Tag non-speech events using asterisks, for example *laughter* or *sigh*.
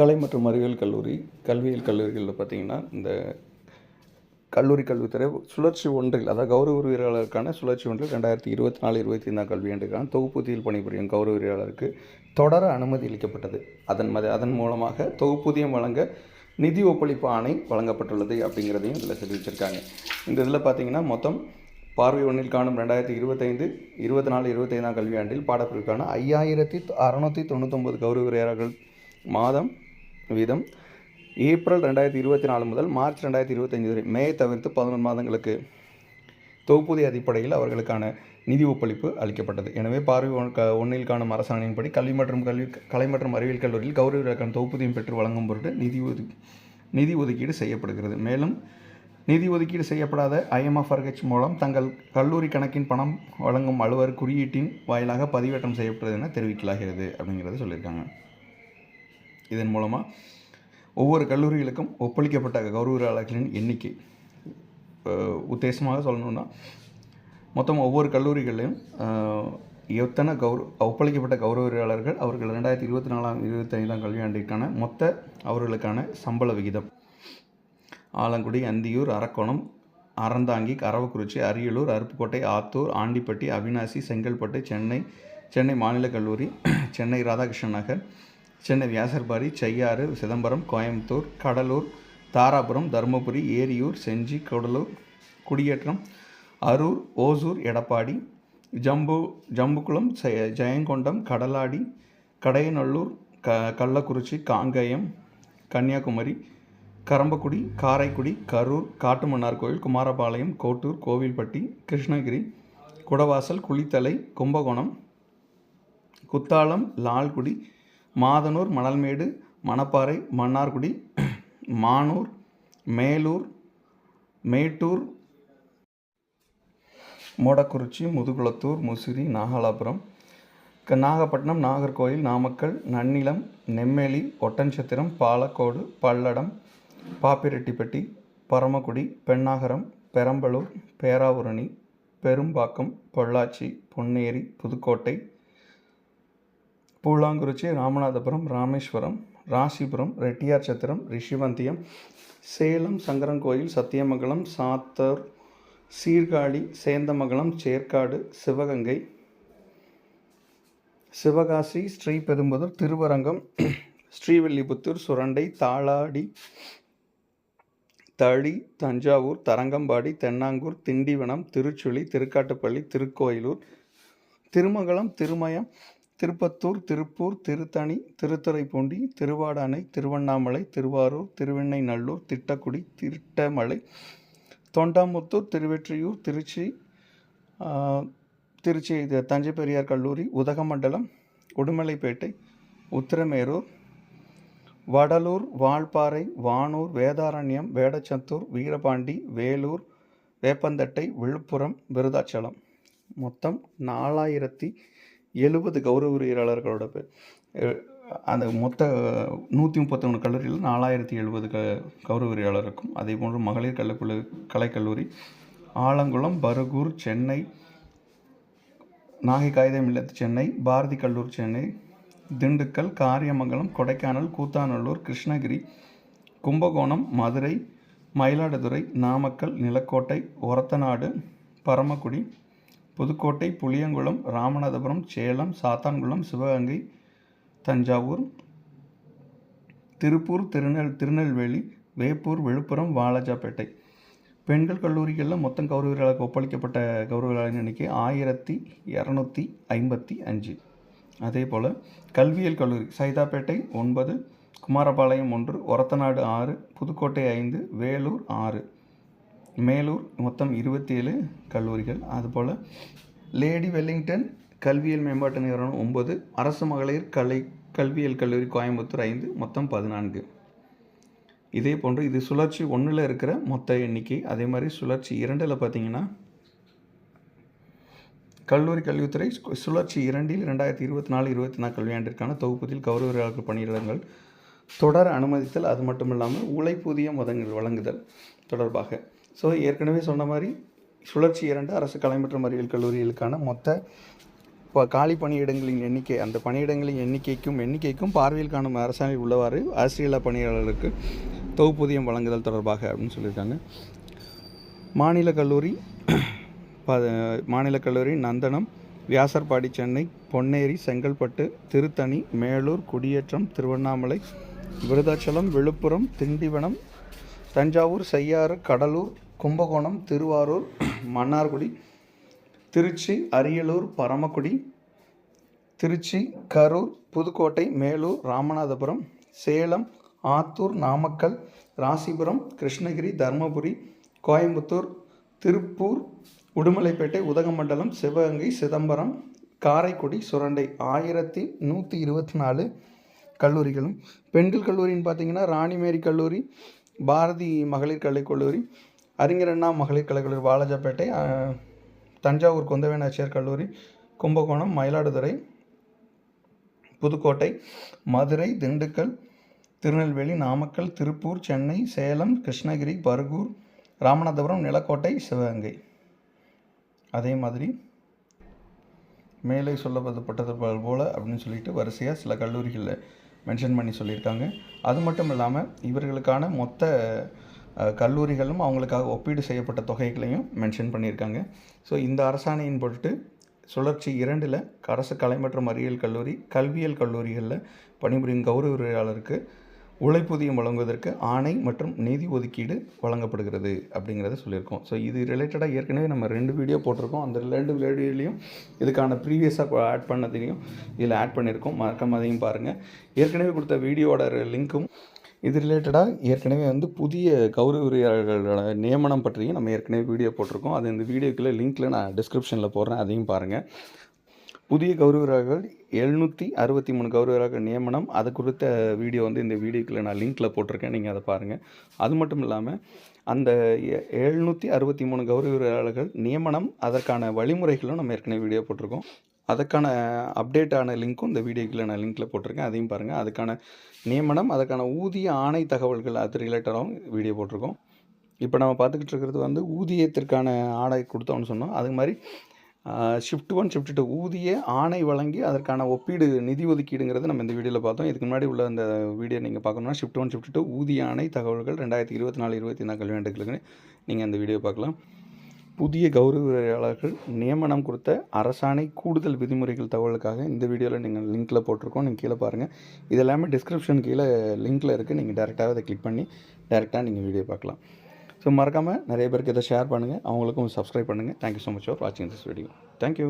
கலை மற்றும் அறிவியல் கல்லூரி கல்வியியல் கல்லூரிகளில் பார்த்தீங்கன்னா இந்த கல்லூரி கல்வித்துறை சுழற்சி ஒன்றில் அதாவது கௌரவ உரிமையாளருக்கான சுழற்சி ஒன்றில் ரெண்டாயிரத்தி இருபத்தி நாலு இருபத்தி ஐந்தாம் கல்வியாண்டுக்கான தொகுப்பூதியில் பணிபுரியும் கௌரவ உரிமையாளருக்கு தொடர அனுமதி அளிக்கப்பட்டது. அதன் மத அதன் மூலமாக தொகுப்பூதியம் வழங்க நிதி ஒப்பளிப்பு ஆணை வழங்கப்பட்டுள்ளது அப்படிங்கிறதையும் இதில் தெரிவிச்சிருக்காங்க. இந்த இதில் பார்த்தீங்கன்னா மொத்தம் பார்வை ஒன்றில் காணும் ரெண்டாயிரத்தி இருபத்தைந்து இருபத்தி நாலு இருபத்தைந்தாம் கல்வியாண்டில் பாடப்பிரிவுக்கான ஐயாயிரத்தி அறநூற்றி தொண்ணூத்தொம்பது கௌரவ உரையாளர்கள் மாதம் வீதம். ஏப்ரல் ரெண்டாயிரத்தி இருபத்தி நாலு முதல் மார்ச் ரெண்டாயிரத்தி இருபத்தஞ்சி வரை மே தவிர்த்து பதினொன்று மாதங்களுக்கு தொகுப்பூதிய அடிப்படையில் அவர்களுக்கான நிதி ஒப்பளிப்பு அளிக்கப்பட்டது. எனவே பார்வை ஒன்றில் காணும் அரசாணையின்படி கல்வி மற்றும் கல்வி கலை மற்றும் அறிவியல் கல்லூரியில் கௌரவ விழாக்கான தொகுப்பூதியம் பெற்று வழங்கும் பொருட்டு நிதி ஒதுக்கி நிதி ஒதுக்கீடு செய்யப்படுகிறது. மேலும் நிதி ஒதுக்கீடு செய்யப்படாத ஐஎம்எஃப்ஆர்ஹெச் மூலம் தங்கள் கல்லூரி கணக்கின் பணம் வழங்கும் அலுவலர் குறியீட்டின் வாயிலாக பதிவேற்றம் செய்யப்பட்டது என தெரிவிக்கலாகிறது அப்படிங்கிறத சொல்லியிருக்காங்க. இதன் மூலமாக ஒவ்வொரு கல்லூரிகளுக்கும் ஒப்பளிக்கப்பட்ட கௌரவர்களின் எண்ணிக்கை. உத்தேசமாக சொல்லணும்னா மொத்தம் ஒவ்வொரு கல்லூரிகளையும் எத்தனை கௌரவ ஒப்பளிக்கப்பட்ட கௌரவரியாளர்கள் அவர்கள் ரெண்டாயிரத்தி இருபத்தி நாலாம் இருபத்தைந்தாம் கல்வியாண்டிற்கான மொத்த அவர்களுக்கான சம்பள விகிதம்? ஆலங்குடி அந்தியூர் அரக்கோணம் அறந்தாங்கி அரவக்குறிச்சி அரியலூர் அருப்புக்கோட்டை ஆத்தூர் ஆண்டிப்பட்டி அவினாசி செங்கல்பட்டு சென்னை சென்னை மாநில கல்லூரி *clears throat* சென்னை ராதாகிருஷ்ணன் நகர் சென்னை வியாசர்பாடி செய்யாறு சிதம்பரம் கோயம்புத்தூர் கடலூர் தாராபுரம் தருமபுரி ஏரியூர் செஞ்சி கடலூர் குடியேற்றம் அரூர் ஓசூர் எடப்பாடி ஜம்பு ஜம்புக்குளம் ஜெயங்கொண்டம் கடலாடி கடையநல்லூர் க கள்ளக்குறிச்சி காங்கயம் கன்னியாகுமரி கரம்பக்குடி காரைக்குடி கரூர் காட்டுமன்னார் கோயில் குமாரபாளையம் கோட்டூர் கோவில்பட்டி கிருஷ்ணகிரி குடவாசல் குளித்தலை கும்பகோணம் குத்தாலம் லால்குடி மாதனூர் மணல்மேடு மணப்பாறை மன்னார்குடி மானூர் மேலூர் மேட்டூர் மோடக்குறிச்சி முதுகுளத்தூர் முசிறி நாகலாபுரம் க- நாகப்பட்டினம் நாகர்கோவில் நாமக்கல் நன்னிலம் நெம்மேலி ஒட்டன்சத்திரம் பாலக்கோடு பல்லடம் பாப்பிரெட்டிப்பட்டி பரமக்குடி பெண்ணாகரம் பெரம்பலூர் பேராவூரணி பெரும்பாக்கம் பொள்ளாச்சி பொன்னேரி புதுக்கோட்டை பூலாங்குறிச்சி ராமநாதபுரம் ராமேஸ்வரம் ராசிபுரம் ரெட்டியார் சத்திரம் ரிஷிவந்தியம் சேலம் சங்கரன்கோயில் சத்தியமங்கலம் சாத்தூர் சீர்காழி சேந்தமங்கலம் சேர்க்காடு சிவகங்கை சிவகாசி ஸ்ரீபெரும்புதூர் திருவரங்கம் ஸ்ரீவில்லிபுத்தூர் சுரண்டை தாளாடி தளி தஞ்சாவூர் தரங்கம்பாடி தென்னாங்கூர் திண்டிவனம் திருச்சுழி திருக்காட்டுப்பள்ளி திருக்கோயிலூர் திருமங்கலம் திருமயம் திருப்பத்தூர் திருப்பூர் திருத்தணி திருத்துறைப்பூண்டி திருவாடானை திருவண்ணாமலை திருவாரூர் திருவெண்ணைநல்லூர் திட்டக்குடி திட்டமலை தொண்டாமுத்தூர் திருவெற்றியூர் திருச்சி திருச்சி இது தஞ்சை பெரியார் கல்லூரி உதகமண்டலம் உடுமலைப்பேட்டை உத்திரமேரூர் வடலூர் வால்பாறை வானூர் வேதாரண்யம் வேடச்சத்தூர் வீரபாண்டி வேலூர் வேப்பந்தட்டை விழுப்புரம் விருதாச்சலம். மொத்தம் நாலாயிரத்தி எழுபது கௌரவ உரையாளர்களோட அந்த மொத்த நூற்றி முப்பத்தொன்று கல்லூரியில் நாலாயிரத்தி எழுபது க கௌரவ உரிமையாளர் இருக்கும் அதே போன்று மகளிர் கலைக்குழு கலைக்கல்லூரி ஆலங்குளம் பருகூர் சென்னை நாகை காகிதம் இல்லத்து சென்னை பாரதி கல்லூர் சென்னை திண்டுக்கல் காரியமங்கலம் கொடைக்கானல் கூத்தாநல்லூர் கிருஷ்ணகிரி கும்பகோணம் மதுரை மயிலாடுதுறை நாமக்கல் நிலக்கோட்டை ஒரத்தநாடு பரமக்குடி புதுக்கோட்டை புளியங்குளம் ராமநாதபுரம் சேலம் சாத்தான்குளம் சிவகங்கை தஞ்சாவூர் திருப்பூர் திருநெல் திருநெல்வேலி வேப்பூர் விழுப்புரம் வாலாஜாப்பேட்டை. பெண்கள் கல்லூரிகளில் மொத்தம் கௌரவர்களுக்கு ஒப்பளிக்கப்பட்ட கௌரவர்களின் எண்ணிக்கை ஆயிரத்தி இரநூத்தி ஐம்பத்தி அஞ்சு. அதே போல் கல்வியியல் கல்லூரி சைதாப்பேட்டை ஒன்பது குமாரபாளையம் ஒன்று ஒரத்தநாடு ஆறு புதுக்கோட்டை ஐந்து வேலூர் ஆறு. மேலூர் மொத்தம் இருபத்தி ஏழு கல்லூரிகள். அதுபோல் லேடி வெல்லிங்டன் கல்வியியல் மேம்பாட்டு நிறுவனம் ஒம்பது அரசு மகளிர் கலை கல்வியியல் கல்லூரி கோயம்புத்தூர் ஐந்து மொத்தம் பதினான்கு. இதே போன்று இது சுழற்சி ஒன்றில் இருக்கிற மொத்த எண்ணிக்கை அதே மாதிரி சுழற்சி இரண்டில் பார்த்தீங்கன்னா கல்லூரி கல்வித்துறை சுழற்சி இரண்டில் ரெண்டாயிரத்தி இருபத்தி நாலு இருபத்தி நாலு கல்வியாண்டிற்கான தொகுப்பதில் கௌரவர்களுக்கு பணியிடங்கள் தொடர் அனுமதித்தல் அது மட்டும் இல்லாமல் உழைப்பூதிய மதங்கள் வழங்குதல் தொடர்பாக. ஸோ ஏற்கனவே சொன்ன மாதிரி சுழற்சி இரண்டு அரசு கலை மற்றும் அறிவியல் கல்லூரிகளுக்கான மொத்த இப்போ காலி பணியிடங்களின் எண்ணிக்கை அந்த பணியிடங்களின் எண்ணிக்கைக்கும் எண்ணிக்கைக்கும் பார்வையில் காணும் அரசாணையில் உள்ளவாறு ஆசிரியர் பணியாளர்களுக்கு தொகுப்பூதியம் வழங்குதல் தொடர்பாக அப்படின்னு சொல்லியிருக்காங்க. மாநில கல்லூரி ப மாநில கல்லூரி நந்தனம் வியாசர்பாடி சென்னை பொன்னேரி செங்கல்பட்டு திருத்தணி மேலூர் குடியேற்றம் திருவண்ணாமலை விருதாச்சலம் விழுப்புரம் திண்டிவனம் தஞ்சாவூர் செய்யாறு கடலூர் கும்பகோணம் திருவாரூர் மன்னார்குடி திருச்சி அரியலூர் பரமக்குடி திருச்சி கரூர் புதுக்கோட்டை மேலூர் ராமநாதபுரம் சேலம் ஆத்தூர் நாமக்கல் ராசிபுரம் கிருஷ்ணகிரி தருமபுரி கோயம்புத்தூர் திருப்பூர் உடுமலைப்பேட்டை உதகமண்டலம் சிவகங்கை சிதம்பரம் காரைக்குடி சுரண்டை ஆயிரத்தி நூற்றி இருபத்தி நாலு கல்லூரிகளும். பெண்கள் கல்லூரின்னு பார்த்தீங்கன்னா ராணிமேரி கல்லூரி பாரதி மகளிர் கலைக் கல்லூரி அறிஞர் அண்ணா மகளிர் கலைக் கல்லூரி வாலாஜாப்பேட்டை தஞ்சாவூர் தஞ்சாவூர் கொந்தவேனாச்சியார் கல்லூரி கும்பகோணம் மயிலாடுதுறை புதுக்கோட்டை மதுரை திண்டுக்கல் திருநெல்வேலி நாமக்கல் திருப்பூர் சென்னை சேலம் கிருஷ்ணகிரி பர்கூர் ராமநாதபுரம் நிலக்கோட்டை சிவகங்கை. அதே மாதிரி மேலே சொல்லப்பட்டது போல் அப்படின்னு சொல்லிட்டு வரிசையாக சில கல்லூரிகளில் மென்ஷன் பண்ணி சொல்லியிருக்காங்க. அது மட்டும் இல்லாமல் இவர்களுக்கான மொத்த கல்லூரிகளும் அவங்களுக்காக ஒப்பீடு செய்யப்பட்ட தொகைகளையும் மென்ஷன் பண்ணியிருக்காங்க. ஸோ இந்த அரசாணையின் பொருட்டு சுழற்சி இரண்டில் அரசு கலை மற்றும் அறிவியல் கல்லூரி கல்வியியல் கல்லூரிகளில் பணிபுரியும் கௌரவ உரையாளருக்கு உழைப்பூதியம் வழங்குவதற்கு ஆணை மற்றும் நிதி ஒதுக்கீடு வழங்கப்படுகிறது அப்படிங்கிறத சொல்லியிருக்கோம். ஸோ இது ரிலேட்டடாக ஏற்கனவே நம்ம ரெண்டு வீடியோ போட்டிருக்கோம். அந்த ரெண்டு வீடியோலையும் இதுக்கான ப்ரீவியஸாக ஆட் பண்ணதையும் இதில் ஆட் பண்ணியிருக்கோம். மறக்காம அதையும் பாருங்கள் ஏற்கனவே கொடுத்த வீடியோட லிங்க்கும் இது ரிலேட்டடாக ஏற்கனவே வந்து புதிய கௌரவ நியமனம் பற்றியும் நம்ம ஏற்கனவே வீடியோ போட்டிருக்கோம். அது இந்த வீடியோக்குள்ளே லிங்க்கில் நான் டிஸ்கிரிப்ஷனில் போடுறேன். அதையும் பாருங்கள் புதிய கௌரவர்கள் எழுநூற்றி அறுபத்தி மூணு கௌரவர்கள் நியமனம். அது குறித்த வீடியோ வந்து இந்த வீடியோக்குள்ள நான் லிங்க்கில் போட்டிருக்கேன். நீங்கள் அதை பாருங்கள் அது மட்டும் இல்லாமல் அந்த எழுநூற்றி அறுபத்தி மூணு கௌரவர்கள் நியமனம் அதற்கான வழிமுறைகளும் நம்ம ஏற்கனவே வீடியோ போட்டிருக்கோம். அதுக்கான அப்டேட்டான லிங்க்கும் இந்த வீடியோக்குள்ள நான் லிங்க்கில் போட்டிருக்கேன். அதையும் பாருங்கள் அதுக்கான நியமனம் அதுக்கான ஊதிய ஆணை தகவல்கள் அது ரிலேட்டடாகவும் வீடியோ போட்டிருக்கோம். இப்போ நம்ம பார்த்துக்கிட்டு இருக்கிறது வந்து ஊதியத்திற்கான ஆணை கொடுத்தோம்னு சொன்னோம். அது மாதிரி ஷிஃப்ட் ஒன் ஷிஃப்ட் டூ ஊதிய ஆணை வழங்கி அதற்கான ஒப்பீடு நிதி ஒதுக்கீடுங்கிறது நம்ம இந்த வீடியோவில் பார்த்தோம். இதுக்கு முன்னாடி உள்ள அந்த வீடியோ நீங்கள் பார்க்கணும்னா ஷிஃப்ட் ஒன் ஷிஃப்ட் டூ ஊதிய ஆணை தகவல்கள் ரெண்டாயிரத்தி இருபத்தி நாலு இருபத்தி நாலு கல்வியாண்டுகளுக்கு நீங்கள் அந்த வீடியோ பார்க்கலாம். புதிய கௌரவியாளர்கள் நியமனம் கொடுத்த அரசாணை கூடுதல் விதிமுறைகள் தகவலுக்காக இந்த வீடியோவில் நீங்கள் லிங்க்கில் போட்டிருக்கோம். நீங்கள் கீழே பாருங்கள் இது எல்லாமே டிஸ்கிரிப்ஷன் கீழே லிங்க்கில் இருக்குது நீங்கள் டேரெக்டாக அதை கிளிக் பண்ணி டேரெக்டாக நீங்கள் வீடியோ பார்க்கலாம். ஸோ மறக்காமல் நிறைய பேருக்கு இதை ஷேர் பண்ணுங்கள் அவங்களுக்கும் சப்ஸ்கிரைப் பண்ணுங்கள் thank you so much for வாட்சிங் திஸ் வீடியோ தேங்க்யூ